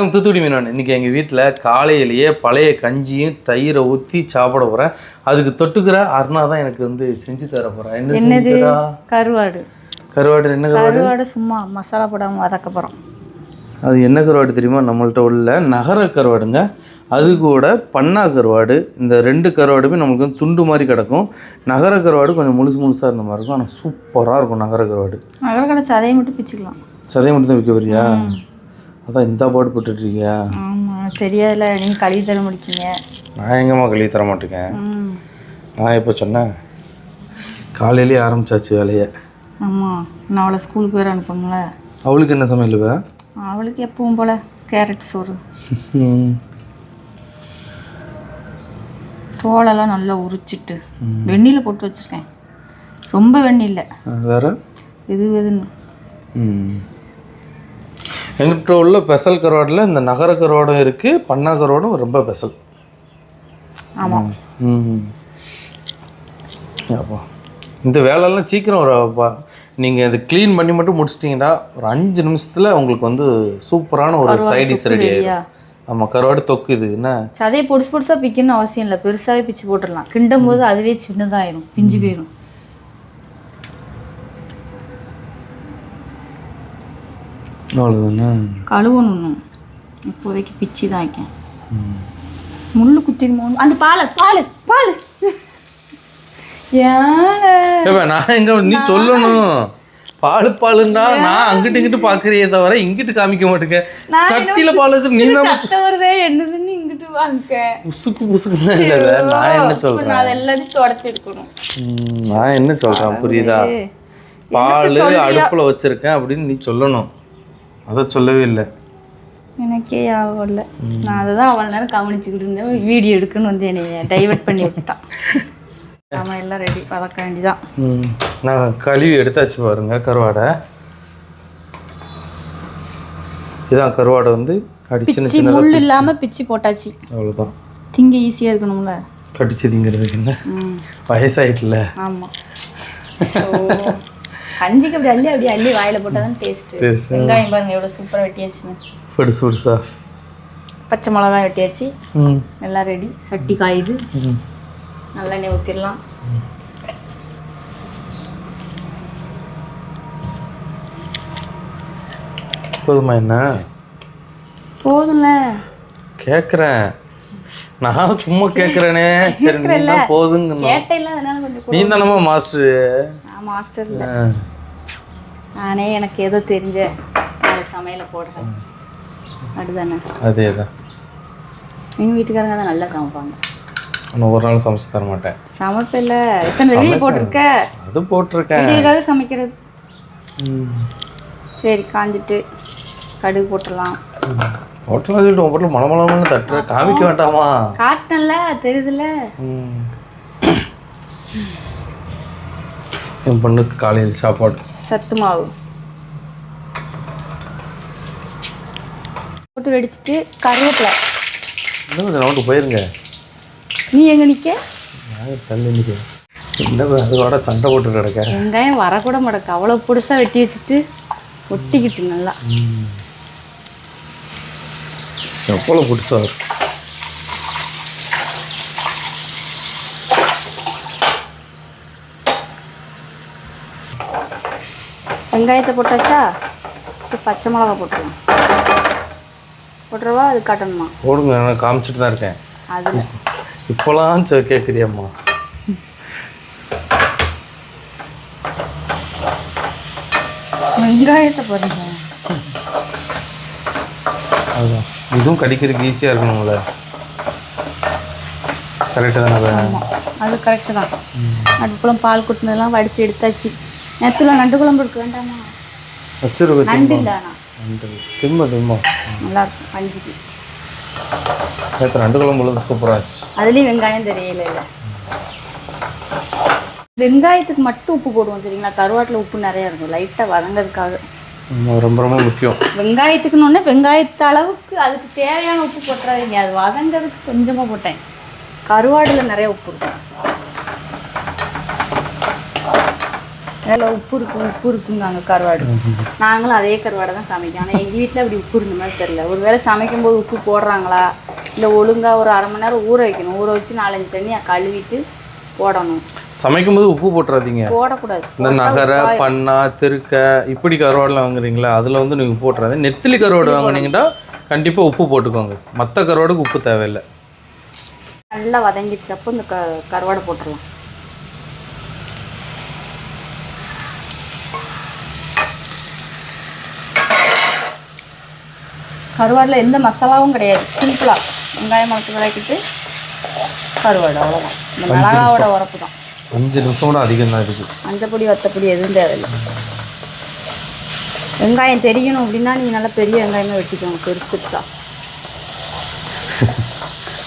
தூத்துக்குடி மீனவன் இன்னைக்கு எங்கள் வீட்டில் காலையிலேயே பழைய கஞ்சியும் தயிரை ஊற்றி சாப்பிட போகிறேன் அதுக்கு தொட்டுக்கிற அருணா தான் எனக்கு வந்து செஞ்சு தர போகிறேன் என்ன என்னது? கருவாடு. கருவாடு என்ன கருவாடு? சும்மா மசாலா போடாமல் வதக்க போகிறோம் அது என்ன கருவாடு தெரியுமா? நம்மள்ட்ட உள்ள நகர கருவாடுங்க. அது கூட பண்ணா கருவாடு. இந்த ரெண்டு கருவாடுமே நம்மளுக்கு வந்து துண்டு மாதிரி கிடக்கும். நகர கருவாடு கொஞ்சம் முழுசு முழுசாக இருந்த மாதிரி இருக்கும். ஆனால் சூப்பராக இருக்கும் நகர கருவாடு. நகரக்கடை சதையை மட்டும் பிச்சுக்கலாம். சதையை மட்டும் தான் விற்க வரியா அதான் இந்த பாடு போட்டுட்ருக்கியா? ஆமாம் தெரியாதுல நீங்கள் கழுவி தர முடிக்கீங்க நான் எங்கம்மா கழுவி தர மாட்டேங்க நான் எப்போ சொன்னேன்? காலையிலேயே ஆரம்பிச்சாச்சு வேலையை. ஆமாம் நான் அவளை ஸ்கூலுக்கு வேறு அனுப்பணும்ல. அவளுக்கு என்ன சமையல் வே அவளுக்கு எப்பவும் போல் கேரட் சோறு. தோலெல்லாம் நல்லா உரிச்சிட்டு வெந்நில போட்டு வச்சுருக்கேன். ரொம்ப வெந்நில்ல வேற? இது எதுன்னு ம். எங்கிட்ட உள்ள பெசல் கருவாடில் இந்த நகர கருவாடும் இருக்குது பண்ணா கருவாடும் ரொம்ப பெசல். ஆமாம் ம் அப்பா. இந்த வேலையெல்லாம் சீக்கிரம் ஒரு நீங்கள் இது க்ளீன் பண்ணி மட்டும் முடிச்சிட்டிங்கன்னா ஒரு அஞ்சு நிமிஷத்தில் உங்களுக்கு வந்து சூப்பரான ஒரு சைடிஸ் ரெடி? ஆகிடும் ஆமாம் கருவாடு தொக்கு இது என்ன? சதையை பொடிசு பொடிசாக பிக்கணும்னு அவசியம் இல்லை. பெருசாகவே பிச்சு போட்டுடலாம். கிண்டும் போது அதுவே சின்னதாயிரும். பிஞ்சு போயிடும் அவ்வளோதானே கழுவணும். இப்போதைக்கு பிச்சு தான் வைக்கேன் முள்ளு குத்திடுமோ அந்த பால் பால் பால். நான் எங்க நீ சொல்லணும். பால் பாலுன்னா நான் அங்கிட்டு இங்கிட்டு பாக்குறியே தவிர இங்கிட்டு காமிக்க மாட்டேங்க. சட்டியில பால் வச்சு நீ தான் வருதே என்னதுன்னு இங்கிட்டு வாங்க. புசுக்கு புசுக்கு நான் என்ன சொல்றேன் நான் அதை எல்லாத்தையும் தொடச்சி எடுக்கணும். ம், நான் என்ன சொல்றேன் புரியுதா? பால் அடுப்புல வச்சிருக்கேன் அப்படின்னு நீ சொல்லணும். அதை சொல்லவே இல்லை. எனக்கே ஞாபகம் இல்லை நான் அதை தான் அவ்வளோ நேரம் கவனிச்சுக்கிட்டு இருந்தேன். வீடியோ எடுக்குன்னு வந்து என்னை டைவர்ட் பண்ணி விட்டான் நாம எல்லாம் ரெடி வதக்க வேண்டியதான் ம், நான் கழுவி எடுத்தாச்சு பாருங்க கருவாடை. இதான் கருவாடை வந்து பிச்சி முள் இல்லாமல் பிச்சு போட்டாச்சு. அவ்வளோதான் திங்க ஈஸியாக இருக்கணும்ல? கடிச்சு திங்கிறதுக்கு என்ன? வயசாயிட்டுல. ஆமாம் கஞ்சிக்கு அப்படி அள்ளி அப்படி அள்ளி வாயில போட்டால் தான் டேஸ்ட்டு Taste. வெங்காயம் பாருங்க எவ்வளோ சூப்பராக வெட்டியாச்சுன்னு பெருசு பெருசா பச்சை மிளகாய் வெட்டியாச்சு. எல்லாம் ரெடி சட்டி காயுது. நல்லெண்ணெய் ஊற்றிடலாம் போதுமா என்ன? போதும்ல. கேட்குறேன் நான் சும்மா கேட்குறேனே சரி நீ தான் கொஞ்சம் நீ தானம்மா மாஸ்டரு? நான் மாஸ்டர் இல்லை நானே எனக்கு ஏதோ தெரிஞ்ச சமையலை போடுறேன். அதுதானே. அதே தான் எங்கள் வீட்டுக்காரங்க தான் நல்லா சமைப்பாங்க. நான் ஒரு நாள் சமைச்சு தர மாட்டேன். சமைப்பில்ல. எத்தனை வெளியே போட்டிருக்க? அது போட்டிருக்கேன். வீடியோக்காக சமைக்கிறது. சரி காஞ்சிட்டு கடுகு போட்டுடலாம். ஹோட்டலில் சொல்லிட்டு உன் போட்டில் மலமலன்னு தட்டுற. காமிக்க வேண்டாமா? காட்டினல்ல தெரியுதுல்ல. என் பொண்ணுக்கு காலையில் சாப்பாடு. சத்து மாவு போட்டு வெடிச்சிட்டு கருவேப்பிலை. இன்னும் நோட்டு போயிருங்க. நீ எங்க நிக்க? நான் தள்ளி நிற்கிறேன் என்ன அதோட சண்டை போட்டு கிடக்க? வெங்காயம் வரக்கூட மாட்டேக்கு அவ்வளோ புதுசா வெட்டி வச்சுட்டு ஒட்டிக்கிட்டு நல்லா. எவ்வளோ புதுசாக இருக்கு? வெங்காயத்தை போட்டாச்சா? இப்போ பச்சை மிளகா போட்டுருலாம் போட்டுருவா அது காட்டணுமா? போடுங்க நான் காமிச்சிட்டு தான் இருக்கேன். அதில் இப்போலாம் கேட்குறியம்மா வெங்காயத்தை பாருங்க அதுதான் இதுவும் கடிக்கிறதுக்கு ஈஸியாக இருக்கணும்ல. கரெக்டு தானே? அது கரெக்டு தான். நட்டுக்குளம் பால் குட்டினதெல்லாம் வடித்து எடுத்தாச்சு. நேற்றுல நண்டு குழம்பு இருக்கு வேண்டாமா? வச்சிருக்க நண்டு இல்லைண்ணா நண்டு. திம்ப திம்பம். நல்லா இருக்கும் கஞ்சிக்கு நேற்று நண்டு குழம்புல சூப்பராக இருந்துச்சு அதுலேயும் வெங்காயம் தெரியல இல்லை. வெங்காயத்துக்கு மட்டும் உப்பு போடுவோம் சரிங்களா கருவாட்டில் உப்பு நிறையா இருக்கும் லைட்டாக வதங்கிறதுக்காக. ரொம்ப ரொம்ப முக்கியம். வெங்காயத்துக்குன்னு வெங்காயத்து அளவுக்கு அதுக்கு தேவையான உப்பு போட்டுறாதீங்க. அது வதங்கிறதுக்கு கொஞ்சமாக போட்டேன். கருவாடில் நிறைய உப்பு இருக்கும். அதில் உப்பு இருக்கும் உப்பு இருக்குங்க அங்கே கருவாடு. நாங்களும் அதே கருவாடை தான் சமைக்கோம். ஆனால் எங்கள் வீட்டில் அப்படி உப்பு இருந்த மாதிரி தெரியல. ஒரு வேளை சமைக்கும்போது உப்பு போடுறாங்களா? இல்லை ஒழுங்காக ஒரு அரை மணி நேரம் ஊற வைக்கணும். ஊற வச்சு நாலஞ்சு தண்ணியை கழுவிட்டு போடணும். சமைக்கும்போது உப்பு போட்டுறாதீங்க. போடக்கூடாது. இந்த நகரை பண்ணா திருக்க இப்படி கருவாடுலாம் வாங்குறீங்களா? அதில் வந்து நீங்கள் போட்டுறாது நெத்திலி கருவாடு வாங்குனீங்கன்னா கண்டிப்பாக உப்பு போட்டுக்கோங்க. மற்ற கருவாடுக்கு உப்பு தேவையில்லை. நல்லா வதங்கிடுச்சு. அப்போ இந்த க கருவாடை போட்டுடலாம். கருவாடில் எந்த மசாலாவும் கிடையாது. சிம்பிளாக வெங்காயம் மிளகு விளக்கிட்டு கருவாடு அவ்வளோதான் இந்த மிளகாவோட உரப்பு தான் அஞ்சு நிமிஷம் கூட அதிகம் தான் இருக்குது. மஞ்சப்பொடி வத்தப்பொடி எதுவும் தேவையில்லை. வெங்காயம் தெரியணும் அப்படின்னா நீங்கள் நல்லா பெரிய வெங்காயமே வெட்டிக்கோங்க பெருசு பெருசாக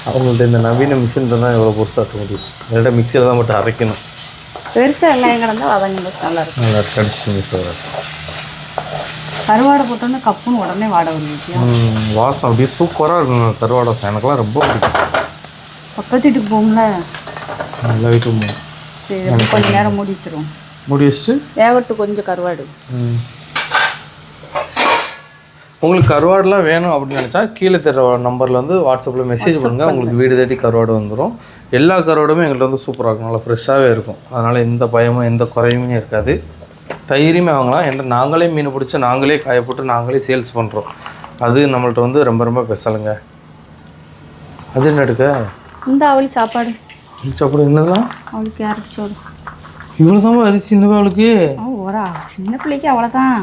அவங்கள்ட்ட இந்த நவீன மிஷின் தான் இவ்வளோ பொருசாக்க முடியும். என்னோட மிக்சியில் தான் மட்டும் அரைக்கணும். பெருசாக வெங்காயம் கிடந்தா வதங்கும்போது நல்லா இருக்கும். நல்லா கடிச்சிங்க சார் கருவாடை போட்டோன்னே கப்புன்னு உடனே வாட இல்லையா? வாசம் அப்படியே சூப்பராக இருக்குங்க கருவாடை வாசம். எனக்குலாம் ரொம்ப பிடிக்கும். பக்கத்து வீட்டுக்கு போகும்ல? நல்லா வீட்டு சரி அப்ப கொஞ்ச நேரம் மூடி வச்சிருவோம். மூடி வச்சுட்டு? வேகட்டு கொஞ்சம் கருவாடு. உங்களுக்கு கருவாடுலாம் வேணும் அப்படின்னு நினச்சா கீழே தெரிய நம்பரில் வந்து வாட்ஸ்அப்பில் மெசேஜ் பண்ணுங்கள் உங்களுக்கு வீடு தேடி கருவாடு வந்துடும் எல்லா கருவாடுமே எங்கள்கிட்ட வந்து சூப்பராக இருக்கும். நல்லா ஃப்ரெஷ்ஷாகவே இருக்கும். அதனால் எந்த பயமும் எந்த குறையுமே இருக்காது. தைரியமே வாங்கலாம். என்ற நாங்களே மீன் பிடிச்சி நாங்களே காய போட்டு நாங்களே சேல்ஸ் பண்ணுறோம் அது நம்மள்ட்ட வந்து ரொம்ப ரொம்ப ஸ்பெஷலுங்க அது என்ன எடுக்க? இந்த அவளி சாப்பாடு. சாப்பிட என்னதான் அவளுக்கு கேரட் சோறு. இவ்வளோ தான் அரிசி சின்ன அவளுக்கு ஒரா சின்ன பிள்ளைக்கு அவ்வளோதான்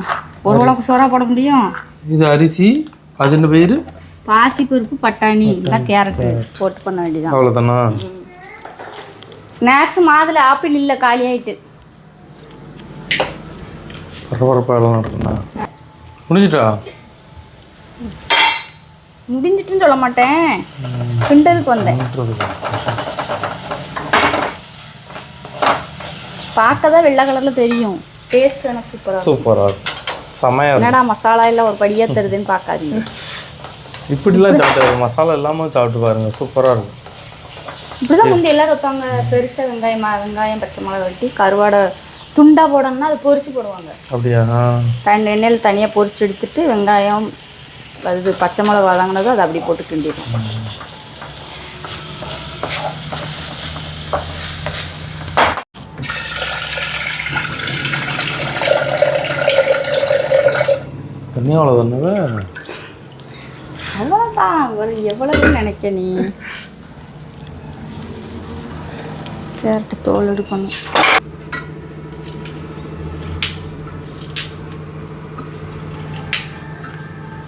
ஒரு உலகம் சோறா போட முடியும். இது அரிசி. அது என்ன பயிர் பாசி பருப்பு பட்டாணி. இல்லை கேரட்டு போட்டு பண்ண வேண்டியதான் அவ்வளோதானா ஸ்நாக்ஸ் மாதுளை ஆப்பிள் இல்லை காலி ஆயிட்டு பரபரப்பாக எல்லாம் நடக்குண்ணா முடிஞ்சிட்டா? முடிஞ்சிட்டுன்னு சொல்ல மாட்டேன். கிண்டதுக்கு வந்தேன். பார்க்க தான் வெள்ளை கலரில் தெரியும். டேஸ்ட் வேணால் சூப்பராக சூப்பராக இருக்கும். செமையாக என்னடா மசாலா இல்லை ஒரு படியாக தருதுன்னு பார்க்காதீங்க. இப்படிலாம் சாப்பிட்டு மசாலா இல்லாமல் சாப்பிட்டு பாருங்க சூப்பராக இருக்கும். இப்படிதான் முந்தி எல்லாரும் வைப்பாங்க. பெருசாக வெங்காயம் வெங்காயம் பச்சை மிளகா வெட்டி கருவாடை துண்டா போடணும்னா அதை பொரிச்சு போடுவாங்க. அப்படியா? தண்ணி எண்ணெயில் தனியாக பொரிச்சு எடுத்துட்டு வெங்காயம் அது பச்சை மிளகா வதங்கினதும் அதை அப்படி போட்டு கிண்டிடும் தண்ணி அவ்வளோ தானே அவ்வளோதான் ஒரு எவ்வளவு நினைக்க நீ. கேரட்டு தோல் எடுக்கணும்.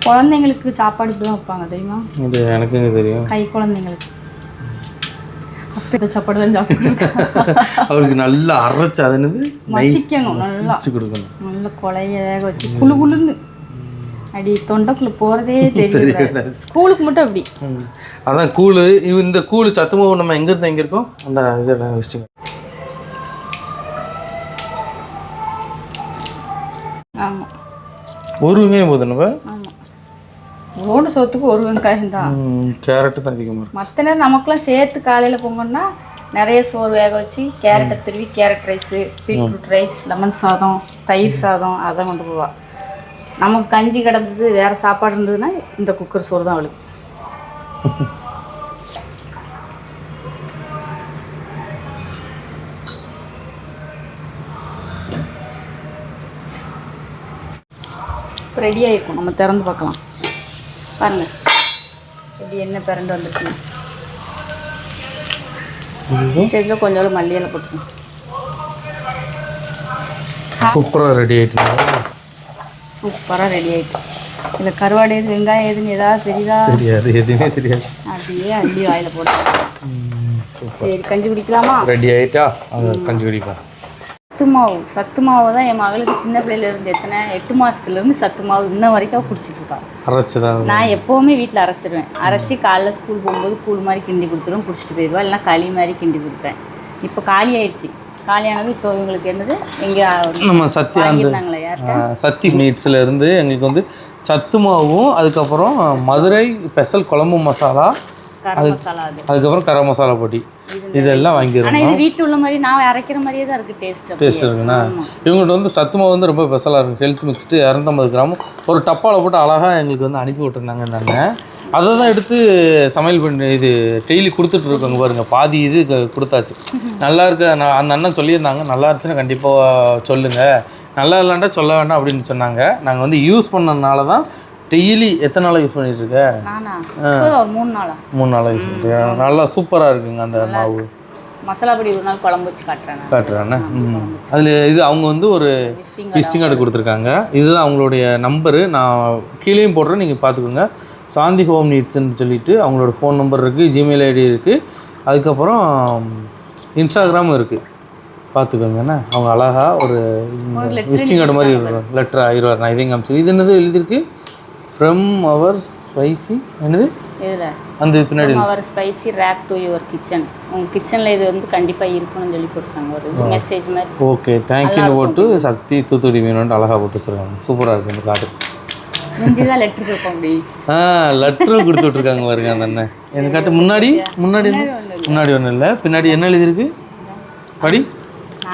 குழந்தைங்களுக்கு சாப்பாடு இப்படி தான் வைப்பாங்க தெரியுமா? இது எனக்குங்க தெரியும். கை குழந்தைங்களுக்கு. அப்போ இந்த சாப்பாடு தான் அவளுக்கு நல்லா அரைச்சு அது என்னது? மசிக்கணும் நல்லா. கொடுக்கணும். நல்ல கொலைய வேக வச்சு குளு குளுன்னு. அடி தொண்டைக்குள்ள போகிறதே தெரியல. ஸ்கூலுக்கு மட்டும் அப்படி. அதான் கூழு இந்த கூழு சத்து மாவு நம்ம எங்கேருந்து எங்கே இருக்கோம்? அந்த இதெல்லாம் வச்சுங்க ஆமாம் ஒரு போதும் நம்ம? ரோடு சோத்துக்கு ஒரு வெங்காயம் தான் ம், கேரட்டு தான் அதிகமாக இருக்கும் மற்ற நேரம் நமக்குலாம் சேர்த்து காலையில் பொங்கல்னா நிறைய சோறு வேக வச்சு கேரட்டை திருவி carrot rice beetroot rice lemon சாதம் தயிர் சாதம் அதான் கொண்டு போவா. நமக்கு கஞ்சி கிடந்தது வேறு சாப்பாடு இருந்ததுன்னா இந்த குக்கர் சோறு தான் அவளுக்கு ரெடி ஆகிருக்கும் நம்ம திறந்து பார்க்கலாம். பாருங்க எப்படி என்ன பிறண்டு வந்துருக்கு ஸ்டேஜில் கொஞ்சோண்டு மல்லியலை போட்டுக்கணும் சூப்பராக ரெடி ஆகிட்டு சூப்பராக ரெடி ஆயிட்டு இதில் கருவாடு எது வெங்காயம் எதுன்னு ஏதாவது தெரியுதா? தெரியாது எதுவுமே தெரியாது. அப்படியே அள்ளி வாயில் போட்டு. சரி கஞ்சி குடிக்கலாமா? ரெடி ஆகிட்டா அது கஞ்சி குடிப்போம். சத்து மாவு சத்து மாவு தான் என் மகளுக்கு சின்ன பிள்ளையில இருந்து எத்தனை எட்டு மாசத்துல சத்து மாவு இன்ன வரைக்கும் குடிச்சிட்டு இருக்கா. அரைச்சு தான் நான் எப்போவுமே வீட்டில் அரைச்சிருவேன். அரைச்சி காலைல ஸ்கூல் போகும்போது கூழ் மாதிரி கிண்டி கொடுத்துருவேன் குடிச்சிட்டு போயிடுவா. இல்லைனா களி மாதிரி கிண்டி கொடுப்பேன். இப்போ காலி ஆயிடுச்சு. காலியானது இப்போ இவங்களுக்கு என்னது? எங்கே நம்ம சத்தி அந்த சத்தி மீட்ஸில் இருந்து எங்களுக்கு வந்து சத்து மாவும் அதுக்கப்புறம் மதுரை ஸ்பெஷல் குழம்பு மசாலா கரம் மசாலா அது. அதுக்கப்புறம் கரம் மசாலா பொடி. இதெல்லாம் வாங்கிடுவோம் ஆனா இது வீட்ல உள்ள மாதிரி நான் அரைக்கிற மாதிரியே தான் இருக்கு டேஸ்ட் டேஸ்ட் இருக்குண்ணா? இவங்கள்ட்ட வந்து சத்து மாவு வந்து ரொம்ப ஸ்பெஷலாக இருக்கும் ஹெல்த் மிக்ஸ்டு இரநூத்தம்பது கிராம். ஒரு டப்பாவில் போட்டு அழகாக எங்களுக்கு வந்து அனுப்பி விட்டுருந்தாங்க அண்ணன் அதை தான் எடுத்து சமையல் பண்ணி இது டெய்லி கொடுத்துட்டு இருக்கோங்க பாருங்க. பாதி இது கொடுத்தாச்சு. நல்லா இருக்க. அந்த அண்ணன் சொல்லியிருந்தாங்க. நல்லா இருந்துச்சுன்னா கண்டிப்பாக சொல்லுங்கள் நல்லா இல்லைண்டா சொல்ல வேண்டாம் அப்படின்னு சொன்னாங்க. நாங்கள் வந்து யூஸ் பண்ணனால தான் டெய்லி எத்தனை நாளாக யூஸ் பண்ணிட்டு இருக்க மூணு நாளா. மூணு நாளாக யூஸ் பண்ணிட்டு நல்லா சூப்பராக இருக்குங்க அந்த மாவு. மசாலா பொடி ஒரு நாள் குழம்பு வச்சு காட்டுறேன். காட்டுறேண்ணே ம். அதில் இது அவங்க வந்து ஒரு விசிட்டிங் கார்டு கொடுத்துருக்காங்க. இதுதான் அவங்களுடைய நம்பரு நான் கீழேயும் போடுறேன். நீங்கள் பார்த்துக்கோங்க. சாந்தி ஹோம் நீட்ஸ்ன்னு சொல்லிட்டு அவங்களோட ஃபோன் நம்பர் இருக்குது ஜிமெயில் ஐடி இருக்குது அதுக்கப்புறம் இன்ஸ்டாகிராமும் இருக்குது பார்த்துக்கோங்கண்ணே அவங்க அழகாக ஒரு விசிட்டிங் கார்டு மாதிரி லெட்டர் ஆயிரம் நான் இதையும் காமிச்சு இது என்னது? எழுதியிருக்கு? ஃப்ரம் அவர் ஸ்பைசி என்னது? இதுல அந்த பின்னாடி அவர் spicy rack to your kitchen உங்க கிச்சன்ல இது வந்து கண்டிப்பா இருக்கணும்னு சொல்லி போட்டிருக்காங்க ஒரு மெசேஜ் மாதிரி. ஓகே தேங்க்யூன்னு போட்டு சக்தி தூத்துக்குடி மீனோன்ட்டு அழகாக போட்டு வச்சுருக்காங்க. சூப்பராக இருக்குது இந்த கார்டு முந்தி தான் லெட்டர் கொடுக்க முடியும் ஆ லெட்டரும் கொடுத்து விட்ருக்காங்க பாருங்க அந்த அண்ணன். எனக்கு காட்டு முன்னாடி முன்னாடி? முன்னாடி ஒன்றும் இல்லை. பின்னாடி என்ன எழுதியிருக்கு? படி.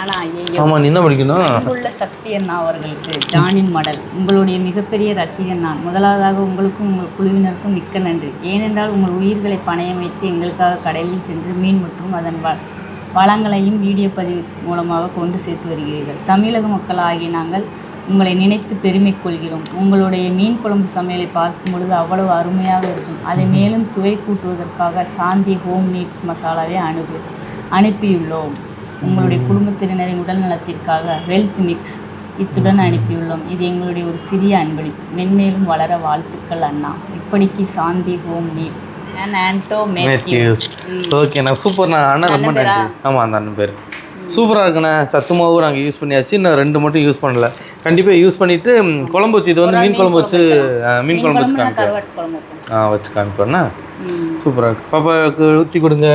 நானா ஐயோ ஆமாம் நீ என்ன படிக்கணும்? அன்புள்ள சக்தி அண்ணா அவர்களுக்கு ஜானின் மடல். உங்களுடைய மிகப்பெரிய ரசிகன் நான். முதலாவதாக உங்களுக்கும் உங்கள் குழுவினருக்கும் மிக்க நன்றி. ஏனென்றால் உங்கள் உயிர்களை பணயம் வைத்து எங்களுக்காக கடலில் சென்று மீன் மற்றும் அதன் வ வளங்களையும் வீடியோ பதிவு மூலமாக கொண்டு சேர்த்து வருகிறீர்கள். தமிழக மக்கள் ஆகிய நாங்கள் உங்களை நினைத்து பெருமை கொள்கிறோம். உங்களுடைய மீன் குழம்பு சமையலை பார்க்கும் பொழுது அவ்வளவு அருமையாக இருக்கும். அதை மேலும் சுவை கூட்டுவதற்காக சாந்தி ஹோம் நீட்ஸ் மசாலாவை அனுப்பு அனுப்பியுள்ளோம். உங்களுடைய குடும்பத்தினரின் உடல் நலத்திற்காக வெல்த் மிக்ஸ் இத்துடன் அனுப்பியுள்ளோம். இது எங்களுடைய ஒரு சிறிய அன்பளிப்பு. மென்மேலும் வளர வாழ்த்துக்கள் அண்ணா. இப்படிக்கு Shanthi home needs and Anto Mathews Mathews okay நான் சூப்பர் நான் அண்ணன் ரொம்ப நன்றி. ஆமாம் அந்த அண்ணன் பேர். சூப்பராக இருக்குண்ணே. சத்து மாவு நாங்கள் யூஸ் பண்ணியாச்சு. இன்னும் ரெண்டு மட்டும் யூஸ் பண்ணல. கண்டிப்பாக யூஸ் பண்ணிவிட்டு குழம்பு வச்சு இது வந்து மீன் குழம்பு வச்சு மீன் குழம்பு வச்சு காமிப்பேன். ஆ வச்சு காமிப்பேண்ணா ம். சூப்பராக இருக்கு. பாப்பாவுக்கு ஊற்றி கொடுங்க.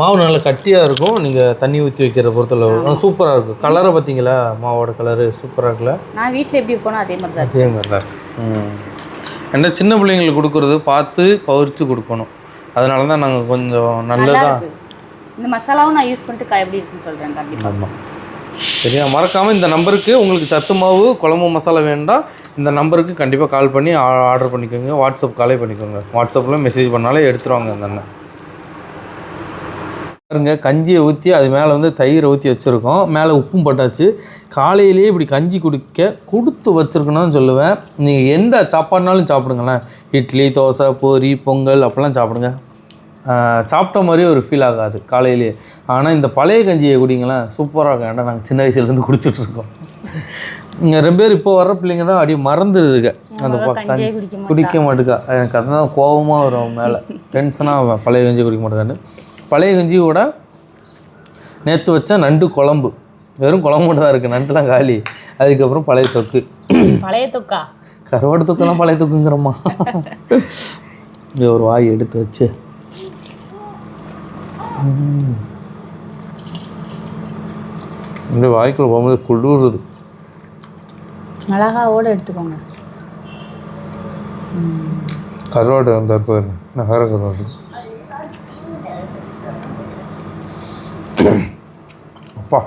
மாவு நல்லா கட்டியாக இருக்கும். நீங்கள் தண்ணி ஊற்றி வைக்கிற பொறுத்தளவு. சூப்பராக இருக்கும் கலரை பார்த்தீங்களா மாவோட கலரு சூப்பராக இருக்குல்ல? நான் வீட்டில் எப்படி போனோ அதே மாதிரி தான் அதே மாதிரி தான் இருக்கு. ம். ஏன்னா சின்ன பிள்ளைங்களுக்கு கொடுக்குறது பார்த்து பறித்து கொடுக்கணும். அதனால தான் நாங்கள் கொஞ்சம் நல்லதாக இந்த மசாலாவும் நான் யூஸ் பண்ணிட்டு எப்படி இருக்குன்னு சொல்கிறேன் கண்டிப்பாக ஆமாம் சரியா? மறக்காமல் இந்த நம்பருக்கு உங்களுக்கு சத்து மாவு குழம்பு மசாலா வேண்டாம். இந்த நம்பருக்கு கண்டிப்பாக கால் பண்ணி ஆர்டர் பண்ணிக்கோங்க. வாட்ஸ்அப் காலே பண்ணிக்கோங்க. வாட்ஸ்அப்பில் மெசேஜ் பண்ணாலே எடுத்துருவாங்க அந்த அண்ணன். பாருங்க கஞ்சியை ஊற்றி அது மேலே வந்து தயிரை ஊற்றி வச்சுருக்கோம். மேலே உப்பும் போட்டாச்சு. காலையிலேயே இப்படி கஞ்சி குடிக்க கொடுத்து வச்சுருக்கணும்னு சொல்லுவேன். நீங்கள் எந்த சாப்பாடுனாலும் சாப்பிடுங்களேன். இட்லி தோசை பூரி பொங்கல் அப்படிலாம் சாப்பிடுங்க. சாப்பிட்ட மாதிரியே ஒரு ஃபீல் ஆகாது காலையிலேயே. ஆனால் இந்த பழைய கஞ்சியை குடிங்களேன் சூப்பராக இருக்கும் ஏன்னா நாங்கள் சின்ன வயசுலேருந்து குடிச்சிட்ருக்கோம். இங்கே ரெண்டு பேர் இப்போ வர்ற பிள்ளைங்க தான் அப்படியே மறந்துடுதுங்க அந்த கஞ்சி குடிக்க மாட்டுக்கா. எனக்கு அதுதான் கோபமாக வரும் மேலே. டென்ஷனாக பழைய கஞ்சி குடிக்க மாட்டேங்கான்னு பழைய கஞ்சியோட நேற்று வச்ச நண்டு குழம்பு. வெறும் குழம்பு மட்டும் தான் இருக்குது நண்டுலாம் காலி. அதுக்கப்புறம் பழைய தொக்கு. பழைய தொக்கா? கருவாடு தொக்கெல்லாம் பழைய தொக்குங்கிறம்மா. இங்கே ஒரு வாய் எடுத்து வச்சு. அப்படியே வாய்க்குள்ள போகும்போது குளிருது. மிளகாவோடு எடுத்துக்கோங்க. கருவாடு அந்த பேர் நகர கருவாடு. அப்பா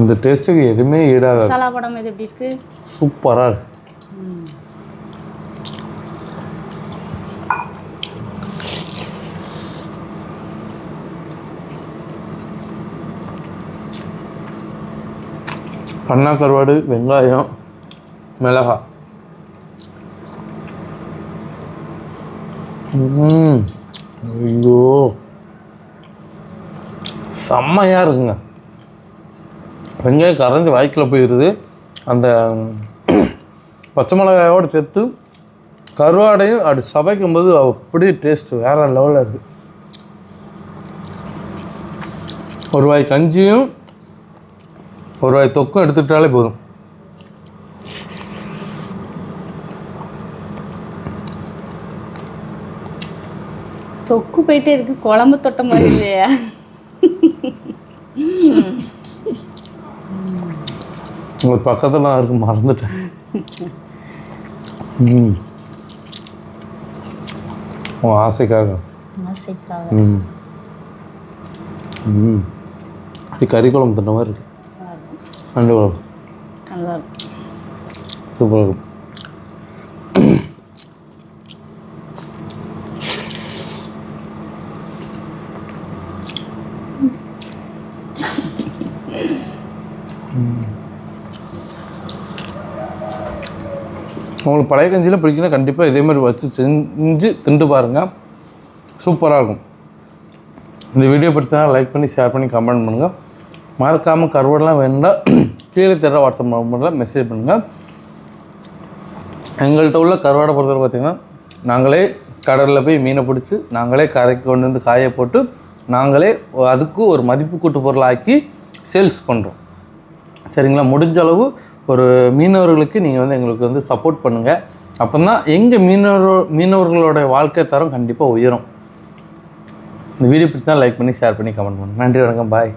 இந்த டேஸ்ட்டுக்கு எதுவுமே ஈடாகாது. மசாலா படம் இது எப்படி இருக்கு? சூப்பராக இருக்கு. பண்ணா கருவாடு வெங்காயம் மிளகா ஐயோ. செம்மையாக இருக்குங்க. வெங்காயம் கரைஞ்சி வாய்க்கில் போயிடுது அந்த பச்சை மிளகாயோடு சேர்த்து கருவாடையும் அப்படி சமைக்கும் போது அப்படியே டேஸ்ட் வேறு லெவலில் இருக்குது ஒரு வாய் கஞ்சியும் ஒரு வாய் தொக்கும் எடுத்துக்கிட்டாலே போதும். தொக்கு போயிட்டே இருக்கு குழம்பு தொட்ட மாதிரி இல்லையா? ஒரு பக்கத்தில் இருக்கு மறந்துட்டேன். ம். உன் ஆசைக்காக. ஆசைக்காக. ம். ம். அப்படி கறி குழம்பு தின்ற மாதிரி இருக்கு. நண்டு குழம்பு நல்லா இருக்கும். சூப்பராக இருக்கும் உங்களுக்கு பழைய கஞ்சியில் பிடிக்குன்னா கண்டிப்பாக இதே மாதிரி வச்சு செஞ்சு திண்டு பாருங்கள் சூப்பராக இருக்கும். இந்த வீடியோ பிடிச்சா லைக் பண்ணி ஷேர் பண்ணி கமெண்ட் பண்ணுங்கள் மறக்காமல் கருவாடெலாம் வேண்டாம் கீழே தர வாட்ஸ்அப் நம்பரில் மெசேஜ் பண்ணுங்கள் எங்கள்கிட்ட உள்ள கருவாடை பொறுத்தவரை பார்த்திங்கன்னா நாங்களே கடலில் போய் மீனை பிடிச்சி நாங்களே கரைக்கு கொண்டு வந்து காய போட்டு நாங்களே அதுக்கு ஒரு மதிப்பு கூட்டு பொருளாக்கி சேல்ஸ் பண்ணுறோம் சரிங்களா? முடிஞ்ச அளவு ஒரு மீனவர்களுக்கு நீங்கள் வந்து எங்களுக்கு வந்து சப்போர்ட் பண்ணுங்கள் அப்போ தான் எங்கள் மீனவர் மீனவர்களோட வாழ்க்கை தரம் கண்டிப்பாக உயரும். இந்த வீடியோ பிடிச்சா லைக் பண்ணி ஷேர் பண்ணி கமெண்ட் பண்ணுங்கள் நன்றி வணக்கம். பாய்